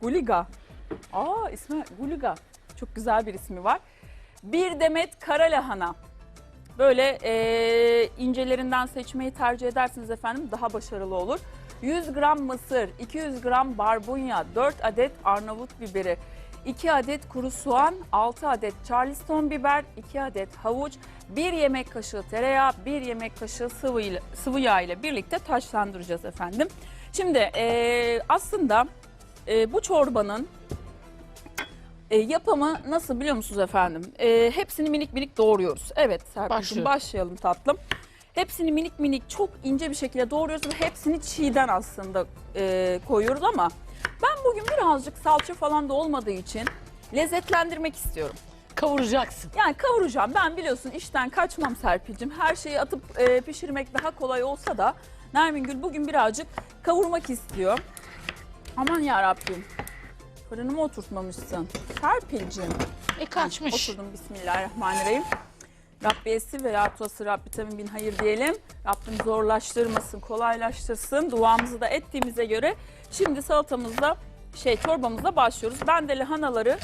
Guliga. Aa ismi Guliga. Çok güzel bir ismi var. Bir demet kara lahana. Böyle eee, incelerinden seçmeyi tercih edersiniz efendim daha başarılı olur. 100 gram mısır, 200 gram barbunya, 4 adet Arnavut biberi, 2 adet kuru soğan, 6 adet charleston biber, 2 adet havuç, 1 yemek kaşığı tereyağı, 1 yemek kaşığı sıvı, sıvı yağ ile birlikte taşlandıracağız efendim. Şimdi eee, aslında eee, bu çorbanın e, yapımı nasıl biliyor musunuz efendim? E, hepsini minik minik doğruyoruz. Evet Serpil'cim başlayalım tatlım. Hepsini minik minik çok ince bir şekilde doğruyoruz ve hepsini çiğden aslında e, koyuyoruz ama ben bugün birazcık salça falan da olmadığı için lezzetlendirmek istiyorum. Kavuracaksın. Yani kavuracağım. Ben biliyorsun işten kaçmam Serpil'cim. Her şeyi atıp e, pişirmek daha kolay olsa da Nermin Gül bugün birazcık kavurmak istiyor. Aman ya Rabbim. Fırınıma oturtmamışsın. Serpil'cim. E kaçmış. Oturdum Bismillahirrahmanirrahim. Rabbiyesi ve yatuası Rabbi tamin bin hayır diyelim. Rabbim zorlaştırmasın, kolaylaştırsın. Duamızı da ettiğimize göre şimdi salatamızla şey çorbamızla başlıyoruz. Ben de lahanaları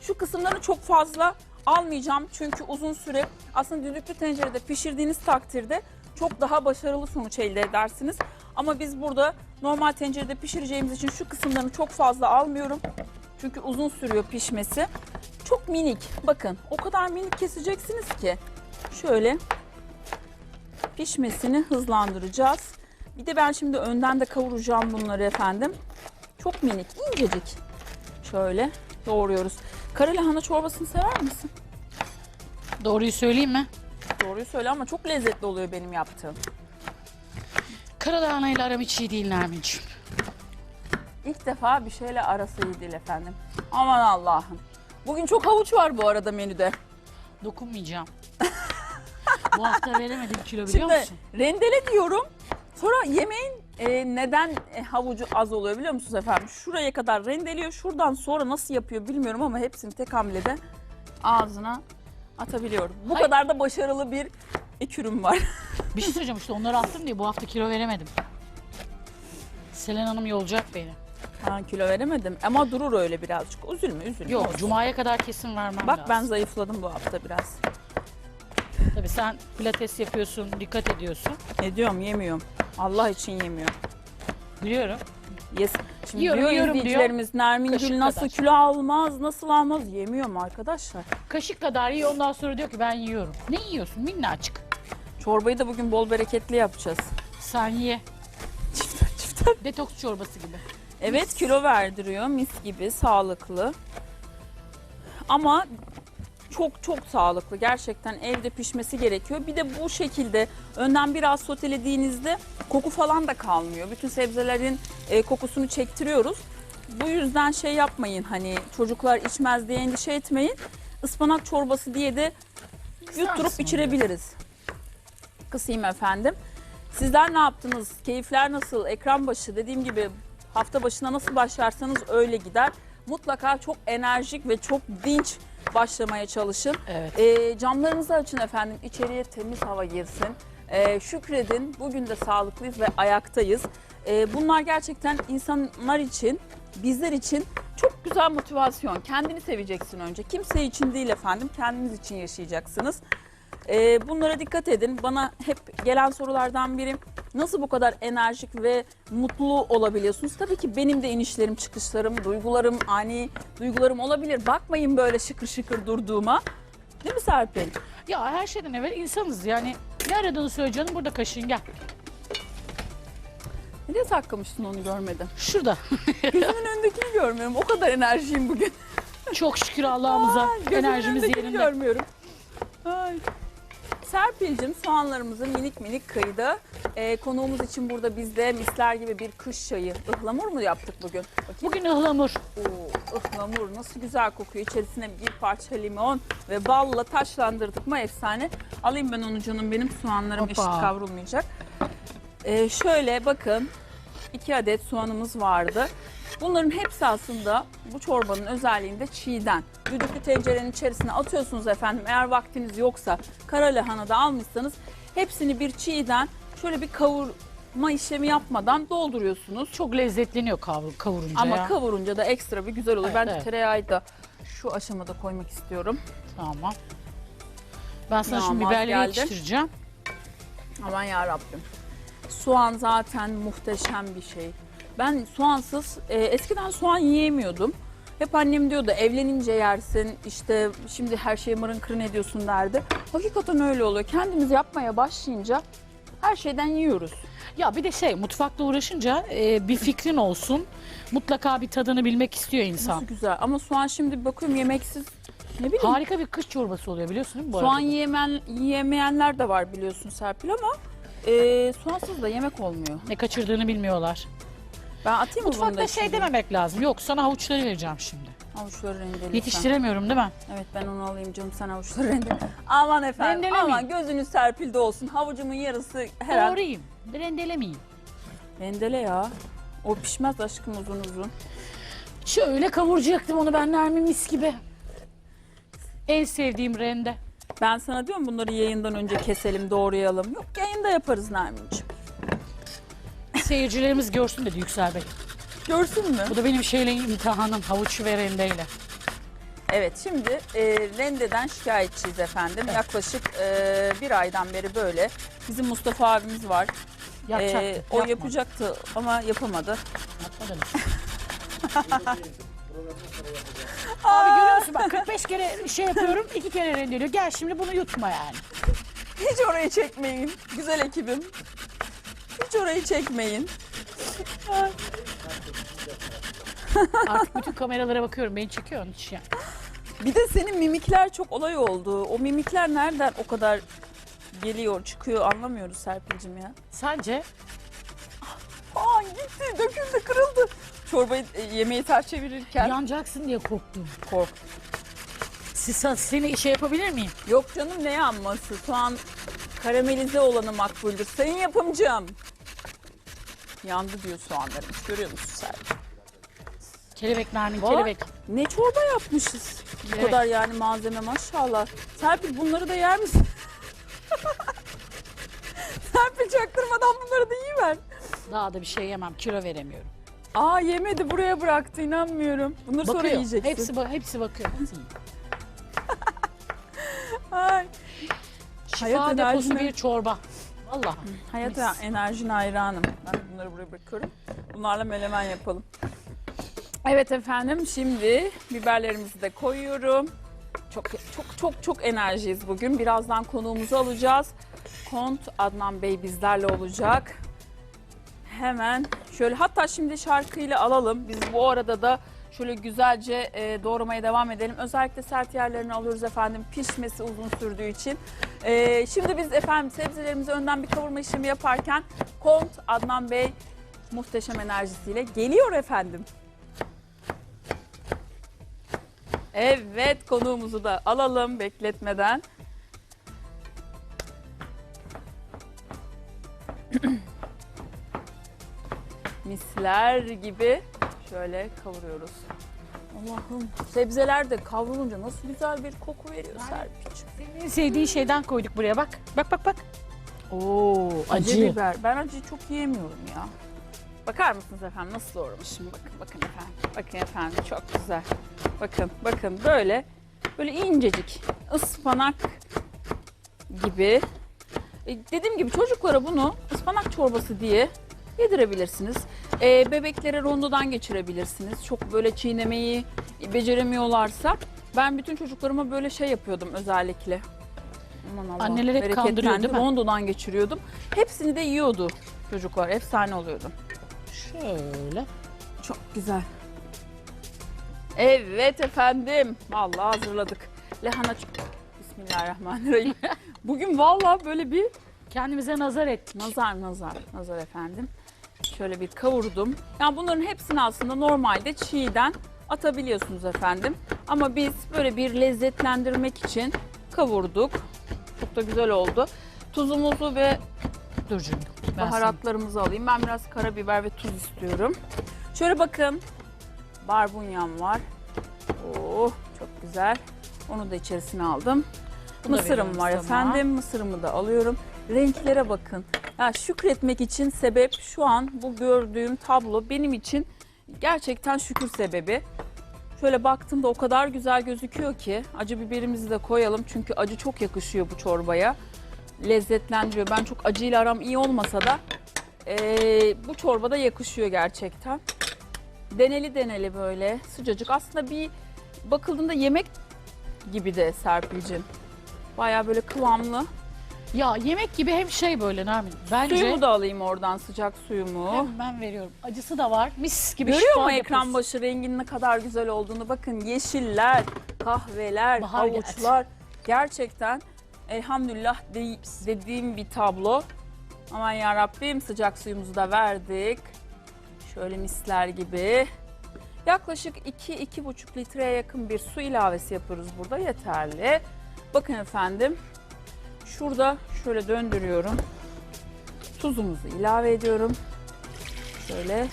şu kısımlarını çok fazla almayacağım. Çünkü uzun süre aslında düdüklü tencerede pişirdiğiniz takdirde çok daha başarılı sonuç elde edersiniz. Ama biz burada normal tencerede pişireceğimiz için şu kısımlarını çok fazla almıyorum. Çünkü uzun sürüyor pişmesi. Çok minik. Bakın o kadar minik keseceksiniz ki. Şöyle pişmesini hızlandıracağız. Bir de ben şimdi önden de kavuracağım bunları efendim. Çok minik, incecik. Şöyle doğruyoruz. Kara lahana çorbasını sever misin? Doğruyu söyleyeyim mi? Doğruyu söyle ama çok lezzetli oluyor benim yaptığım. Karadağına ile aram hiç iyi değil Nermin'ciğim. İlk defa bir şeyle arası iyi değil efendim. Aman Allah'ım. Bugün çok havuç var bu arada menüde. Dokunmayacağım. Bu hafta veremedim kilo biliyor Şimdi musun? rendele diyorum. Sonra yemeğin e, neden e, havucu az oluyor biliyor musunuz efendim? Şuraya kadar rendeliyor. Şuradan sonra nasıl yapıyor bilmiyorum ama hepsini tek hamlede ağzına atabiliyorum. Bu Hayır. kadar da başarılı bir ek ürün var. Bir şey söyleyeceğim işte onları attım diye bu hafta kilo veremedim. Selen Hanım yolacak beni. Ha, kilo veremedim ama durur öyle birazcık. Üzülme üzülme. Yok. Cuma'ya kadar kesin vermem Bak lazım. ben zayıfladım bu hafta biraz. Tabii sen pilates yapıyorsun, dikkat ediyorsun. Ne diyorum yemiyorum. Allah için yemiyorum. Biliyorum. Yes. Şimdi Yiyorum, diyor yiyorum izleyicilerimiz Nermin Kaşık Gül nasıl kadar. kilo almaz, nasıl almaz yemiyorum arkadaşlar. Kaşık kadar yiyor ondan sonra diyor ki ben yiyorum. Ne yiyorsun minnacık? Çorbayı da bugün bol bereketli yapacağız. Sen ye. Çifter çifter. Detoks çorbası gibi. Evet kilo verdiriyor mis gibi sağlıklı. Ama çok çok sağlıklı. Gerçekten evde pişmesi gerekiyor. Bir de bu şekilde önden biraz sotelediğinizde koku falan da kalmıyor. Bütün sebzelerin e, kokusunu çektiriyoruz. Bu yüzden şey yapmayın hani çocuklar içmez diye endişe etmeyin. Ispanak çorbası diye de yutturup içirebiliriz. Kısayım efendim. Sizler ne yaptınız? Keyifler nasıl? Ekran başı dediğim gibi hafta başına nasıl başlarsanız öyle gider. Mutlaka çok enerjik ve çok dinç başlamaya çalışın. Evet. E, camlarınızı açın efendim. İçeriye temiz hava girsin. E, şükredin. Bugün de sağlıklıyız ve ayaktayız. E, bunlar gerçekten insanlar için, bizler için çok güzel motivasyon. Kendini seveceksin önce. Kimse için değil efendim. Kendiniz için yaşayacaksınız. E, bunlara dikkat edin. Bana hep gelen sorulardan biri nasıl bu kadar enerjik ve mutlu olabiliyorsunuz? Tabii ki benim de inişlerim, çıkışlarım, duygularım, ani duygularım olabilir. Bakmayın böyle şıkır şıkır durduğuma. Değil mi Serpil? Ya her şeyden evvel insanız yani. Ne aradığını söyle canım burada kaşığın gel. Nereye saklamışsın onu görmedim. Şurada. Gözümün önündekini görmüyorum. O kadar enerjiyim bugün. Çok şükür Allah'ımıza enerjimiz yerinde. görmüyorum. Ay. Serpil'cim soğanlarımızı minik minik kıydı. Ee, konuğumuz için burada bizde misler gibi bir kış çayı. Ihlamur mu yaptık bugün? Bakayım. Bugün ıhlamur. Oo, ıhlamur nasıl güzel kokuyor. İçerisine bir parça limon ve balla taşlandırdık mı efsane. Alayım ben onu canım benim soğanlarım Hoppa. eşit kavrulmayacak. Ee, şöyle bakın iki adet soğanımız vardı. Bunların hepsi aslında bu çorbanın özelliğinde çiğden. Düdüklü tencerenin içerisine atıyorsunuz efendim. Eğer vaktiniz yoksa kara lahana da almışsanız hepsini bir çiğden şöyle bir kavur Kavrulma işlemi yapmadan dolduruyorsunuz. Çok lezzetleniyor kavur, kavurunca Ama ya. kavurunca da ekstra bir güzel olur. Evet, ben de evet. tereyağı da şu aşamada koymak istiyorum. Tamam. Ben sana şimdi Yağmaz biberleri geldi. yetiştireceğim. Aman ya Rabbim. Soğan zaten muhteşem bir şey. Ben soğansız e, eskiden soğan yiyemiyordum. Hep annem diyordu evlenince yersin işte şimdi her şeyi mırın kırın ediyorsun derdi. Hakikaten öyle oluyor. Kendimiz yapmaya başlayınca her şeyden yiyoruz. Ya bir de şey mutfakla uğraşınca e, bir fikrin olsun. Mutlaka bir tadını bilmek istiyor insan. Nasıl güzel ama soğan şimdi bakıyorum yemeksiz ne bileyim. Harika bir kış çorbası oluyor biliyorsun değil mi bu Soğan arada? yiyemen, yiyemeyenler de var biliyorsun Serpil ama e, soğansız da yemek olmuyor. Ne kaçırdığını bilmiyorlar. Ben atayım mı bunu da Mutfakta şey içine? dememek lazım. Yok sana havuçları vereceğim şimdi. Havuçları rendelesen. Yetiştiremiyorum değil mi? Evet ben onu alayım canım sen havuçları rendele. Aman efendim Rendelemeyeyim. aman gözünüz serpilde olsun. Havucumun yarısı her an. Doğrayayım. Rendelemeyeyim. Rendele ya. O pişmez aşkım uzun uzun. Şöyle kavuracaktım onu ben Nermin mis gibi. En sevdiğim rende. Ben sana diyorum bunları yayından önce keselim doğrayalım. Yok yayında yaparız Nermin'ciğim. Seyircilerimiz görsün dedi Yüksel Bey. Görsün mü? Bu da benim şeyle imtihanım havuç ve rendeyle. Evet şimdi e, rendeden şikayetçiyiz efendim. Yaklaşık e, bir aydan beri böyle. Bizim Mustafa abimiz var. Yapacaktı. E, o yapma. yapacaktı ama yapamadı. Yapma dedim. Abi görüyor musun bak 45 kere şey yapıyorum iki kere rendeliyor. Gel şimdi bunu yutma yani. Hiç orayı çekmeyin. Güzel ekibim. Hiç orayı çekmeyin. Artık bütün kameralara bakıyorum beni çekiyor onun için. Bir de senin mimikler çok olay oldu. O mimikler nereden o kadar geliyor, çıkıyor anlamıyoruz Serpil'cim ya. Sence? Aa gitti, döküldü, kırıldı. Çorbayı, e, yemeği ters çevirirken Yanacaksın diye korktum. kork. Siz, seni şey yapabilir miyim? Yok canım ne yanması? Soğan karamelize olanı makbuldür. Sayın yapımcım. Yandı diyor soğanlarımız. Görüyor musun Serpil? Kelebek Nermin Var. kelebek. Ne çorba yapmışız. Bu Evet. kadar yani malzeme maşallah. Serpil bunları da yer misin? Serpil çaktırmadan bunları da yiyiver. Daha da bir şey yemem kilo veremiyorum. Aa yemedi buraya bıraktı inanmıyorum. Bunları sonra Bakıyor. yiyeceksin. Hepsi, ba- hepsi bakıyor. Ay, Şifa Hayat deposu enerjine- bir çorba. Vallahi. hayata Mis. enerjin hayranım. Ben bunları buraya bırakıyorum. Bunlarla menemen yapalım. Evet efendim şimdi biberlerimizi de koyuyorum. Çok çok çok çok enerjiyiz bugün. Birazdan konuğumuzu alacağız. Kont Adnan Bey bizlerle olacak. Hemen şöyle hatta şimdi şarkıyla alalım. Biz bu arada da şöyle güzelce e, doğramaya devam edelim. Özellikle sert yerlerini alıyoruz efendim pişmesi uzun sürdüğü için. E, şimdi biz efendim sebzelerimizi önden bir kavurma işlemi yaparken Kont Adnan Bey muhteşem enerjisiyle geliyor efendim. Evet konuğumuzu da alalım bekletmeden. Misler gibi şöyle kavuruyoruz. Allah'ım sebzeler de kavrulunca nasıl güzel bir koku veriyor Serpil'ciğim. Senin en sevdiğin şeyden koyduk buraya bak. Bak bak bak. Oo Acı acı. biber. Ben acıyı çok yiyemiyorum ya. Bakar mısınız efendim nasıl doğramışım? Bakın bakın efendim. Bakın efendim çok güzel. Bakın bakın böyle böyle incecik ıspanak gibi. E, dediğim gibi çocuklara bunu ıspanak çorbası diye yedirebilirsiniz. E, bebeklere rondodan geçirebilirsiniz. Çok böyle çiğnemeyi beceremiyorlarsa ben bütün çocuklarıma böyle şey yapıyordum özellikle. Aman Allah, Anneler hep kandırıyor, değil mi? Rondodan geçiriyordum. Hepsini de yiyordu çocuklar. Efsane oluyordu. Şöyle. Çok güzel. Evet efendim. Vallahi hazırladık. Lahana Bismillahirrahmanirrahim. Bugün vallahi böyle bir Kendimize nazar ettik. nazar nazar nazar efendim. Şöyle bir kavurdum. Yani bunların hepsini aslında normalde çiğden atabiliyorsunuz efendim. Ama biz böyle bir lezzetlendirmek için kavurduk. Çok da güzel oldu. Tuzumuzu ve Dur canım. Ben Baharatlarımızı alayım. Ben biraz karabiber ve tuz istiyorum. Şöyle bakın. Barbunyam var. Oh çok güzel. Onu da içerisine aldım. Bunu da Mısırım veriyorum var sana. efendim. Mısırımı da alıyorum. Renklere bakın. Ya şükretmek için sebep şu an bu gördüğüm tablo benim için gerçekten şükür sebebi. Şöyle baktığımda o kadar güzel gözüküyor ki acı biberimizi de koyalım çünkü acı çok yakışıyor bu çorbaya. Lezzetlendiriyor. Ben çok acıyla aram iyi olmasa da eee, bu çorbada yakışıyor gerçekten. Deneli deneli böyle sıcacık. Aslında bir bakıldığında yemek gibi de Serpil'cim. Baya böyle kıvamlı. Ya yemek gibi hem şey böyle Nermin. Bence Suyumu da alayım oradan sıcak suyumu. ben veriyorum. Acısı da var. Mis gibi Görüyor şifa mu ekran yapıyorsun. başı rengin ne kadar güzel olduğunu? Bakın yeşiller, kahveler, Bahar geldi. havuçlar. Gerçekten elhamdülillah de- dediğim bir tablo. Aman ya Rabbim sıcak suyumuzu da verdik. Şöyle misler gibi. Yaklaşık 2-2,5 litreye yakın bir su ilavesi yapıyoruz burada yeterli. Bakın efendim şurada şöyle döndürüyorum. Tuzumuzu ilave ediyorum. Şöyle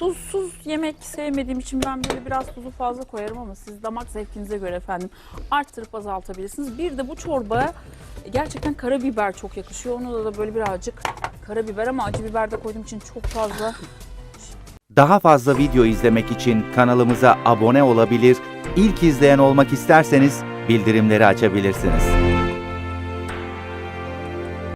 Tuzsuz yemek sevmediğim için ben böyle biraz tuzu fazla koyarım ama siz damak zevkinize göre efendim arttırıp azaltabilirsiniz. Bir de bu çorbaya gerçekten karabiber çok yakışıyor. Onu da böyle birazcık karabiber ama acı biber de koyduğum için çok fazla. Daha fazla video izlemek için kanalımıza abone olabilir, ilk izleyen olmak isterseniz bildirimleri açabilirsiniz.